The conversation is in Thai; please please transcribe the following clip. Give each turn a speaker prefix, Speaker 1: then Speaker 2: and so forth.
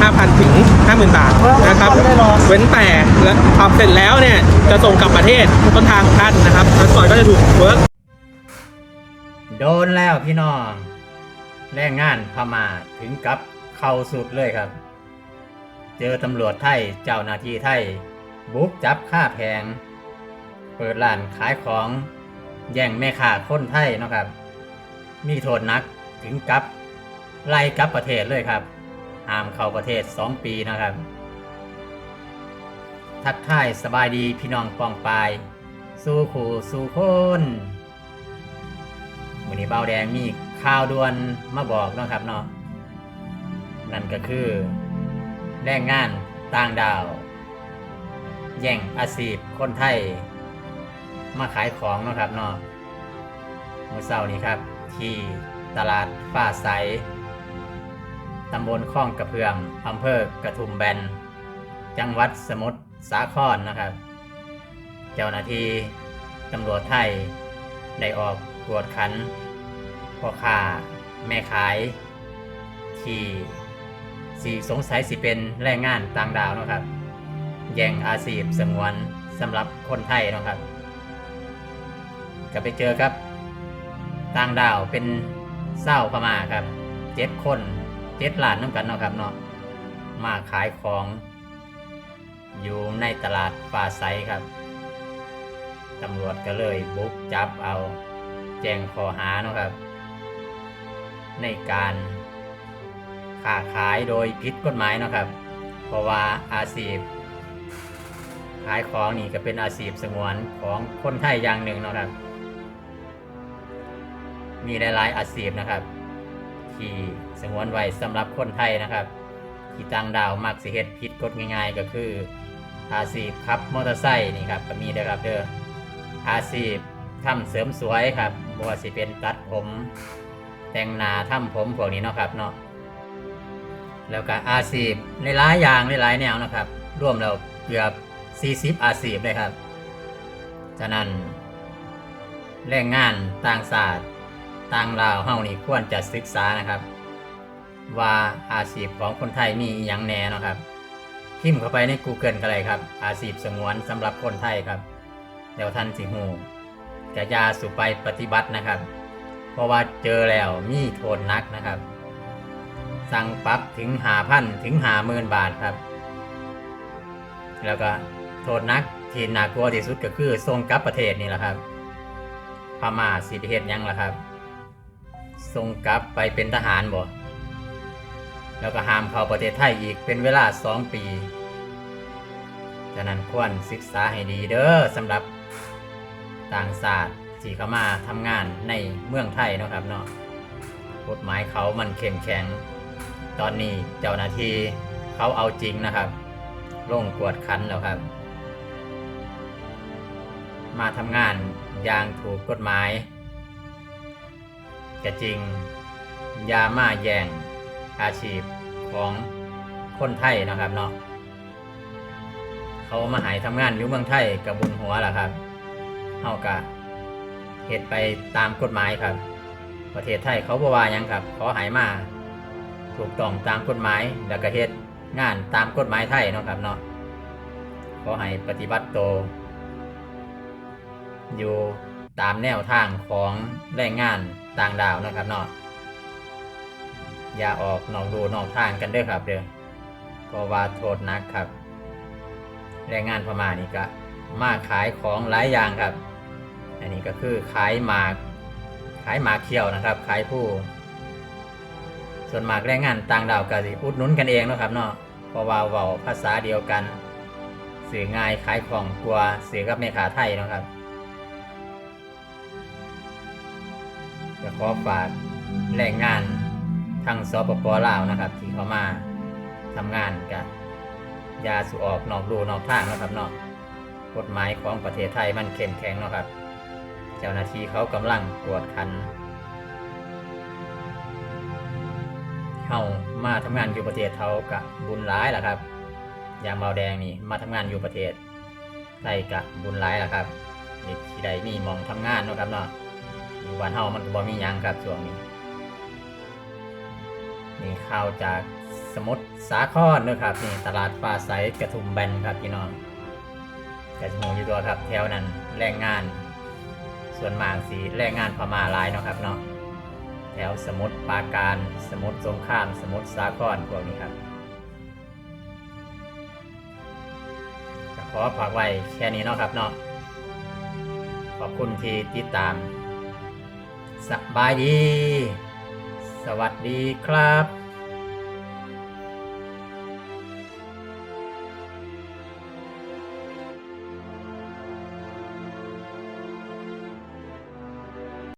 Speaker 1: 5,000 ถึง 50,000 บาทนะครับ เว้นแต่และทำเสร็จแล้วเนี่ย จะส่งกลับประเทศต้นทางของท่านนะครับพาสปอร์ตก็จะถูกเวิร์ก
Speaker 2: โดนแล้วพี่น้องแรงงานพม่าถึงกับเข้าสุดเลยครับ เจอตำรวจไทยเจ้าหน้าที่ไทย บุกจับค่าแพง เปิดร้านขายของแย่งแม่ค้าคนไทยนะครับ มีโทษหนักถึงกับไล่กลับประเทศเลยครับ ห้ามเข้าประเทศ 2 ปีนะครับ ทักทายสบายดีพี่น้องปองปาย สู้ขู่สู้คนวันนี้เบาแดงมีข่าวด่วนมาบอกนะครับเนาะนั่นก็คือ แรงงานต่างดาว แย่งอาชีพคนไทย มาขายของนะครับเนาะเมื่อเช้านี้ครับ ที่ตลาดฟ้าใส ตำบลข้องกระเพื่อมอำเภอกระทุ่มแบน จังหวัดสมุทรสาครนะครับ เจ้าหน้าที่ตำรวจไทย ได้ออกกวดขันพ่อค้าแม่ขาย ที่สีสงสัยสิเป็นแรงงานต่างดาวนะครับ แย่งอาชีพสงวนสำหรับคนไทยนะครับก็ไปเจอครับ ต่างดาวเป็นเศร้าพม่าครับเจ็ดคน เจ็ดล้านน้ำกันเนาะครับเนาะมาขายของ อยู่ในตลาดฟ้าใสครับตำรวจก็เลยบุกจับเอา แจ้งข้อหาเนาะครับ ในการค้าขายโดยผิดกฎหมายเนาะครับ เพราะว่าอาชีพขายของนี่ก็เป็นอาชีพสงวนของคนไทยอย่างหนึ่งเนาะครับ มีหลายๆอาชีพนะครับ ที่สงวนไว้สำหรับคนไทยนะครับ ที่ต่างดาวมักสิเฮ็ดผิดกฎง่ายๆ ก็คืออาชีพขับมอเตอร์ไซค์นี่ครับก็มีเด้อครับเด้ออาชีพทำเสริมสวยครับบ่ว่าสิเป็นตัดผม แต่งหน้าทำผมพวกนี้เนาะครับเนาะแล้วก็อาชีพหลายอย่างหลายแนวนะครับ ร่วมแล้วเกือบ 40 อาชีพเลยครับ ฉะนั้นแรงงานต่างศาสตร์ ต่างลาวเฮานี่ควรจะศึกษานะครับ ว่าอาชีพของคนไทยมีอย่างแหน่เนาะครับพิมพ์เข้าไปใน Google ก็เลยครับ อาชีพสงวนสำหรับคนไทยครับเดี๋ยวท่านสิหูจะยาสุไปปฏิบัตินะครับ เพราะว่าเจอแล้วมีโทษนักนะครับ สั่งปรับถึงหาพันถึงหาหมื่นบาทครับ แล้วก็โทษนักที่น่ากลัวที่สุดก็คือส่งกลับประเทศนี่แหละครับพม่าสิไปเฮ็ดยังล่ะครับ ส่งกลับไปเป็นทหารบ่แล้วก็ห้ามเข้าประเทศไทยอีกเป็นเวลา2ปี ฉะนั้นควรศึกษาให้ดีเด้อสำหรับต่างศาสตร์ที่เข้ามาทำงานในเมืองไทยนะครับเนาะกฎหมายเขามันเข้มแข็ง ตอนนี้เจ้าหน้าที่เขาเอาจริงนะครับลงกวดขันแล้วครับ มาทำงานอย่างถูกกฎหมาย ก็จริง ยามาแยงอาชีพของคนไทยนะครับเนาะเขามาหายทำงานอยู่เมืองไทยกับบุญหัวแหละครับเฮากะเหตุไปตามกฎหมายครับ ประเทศไทยเขาบอกว่ายังครับขอหายมาถูกต้องตามกฎหมายแล้วก็เฮ็ดงานตามกฎหมายไทยเนาะครับเนาะขอให้ปฏิบัติตวอยู่ตามแนวทางของแรงงาน ต่างดาวนะครับเนาะอย่าออกนอกดูนอกทางกันเด้อครับ เด้อเพราะว่าโทษนักครับ แรงงานพม่านี่ก็มาขายของหลายอย่างครับ อันนี้ก็คือขายหมากขายหมากเขียวนะครับ ขายผู้ ส่วนหมากแรงงานต่างดาวก็สิอุดหนุนกันเองนะครับเนาะเพราะว่าเว้าภาษาเดียวกันสื่อง่ายขายของกลัวสื่อกับแม่ค้าไทยนะครับ ก็ขอฝากแรงงานทางสปปลาวนะครับ ที่เขามาทำงานกับยาสูออกนอกรูนอกทางนะครับเนาะกฎหมายของประเทศไทยมันเข้มแข็งเนาะครับ เจ้าหน้าที่เขากำลังกวดขันเฮามาทำงานอยู่ประเทศเขากับบุญร้ายแหละครับอย่างเบาแดงนี่มาทำงานอยู่ประเทศไทยกับบุญร้ายแหละครับนี่ที่ใดมีหมองทำงานเนาะครับเนาะ อยู่บ้านเฮามันบ่มีหยังครับช่วงนี้นี่ข่าวจากสมุทรสาครนะครับนี่ตลาดปลาใสกระทุ่มแบนครับพี่น้องกระทูอยู่ตัวครับแถวนั้นแรงงาน ส่วนมากสีแรงงานพม่าหลายเนาะครับเนาะแถวสมุทรปราการสมุทรสงคราม สมุทรสาครพวกนี้ครับขอฝากไว้แค่นี้เนาะครับเนาะขอบคุณที่ติดตาม สบายดี สวัสดีครับ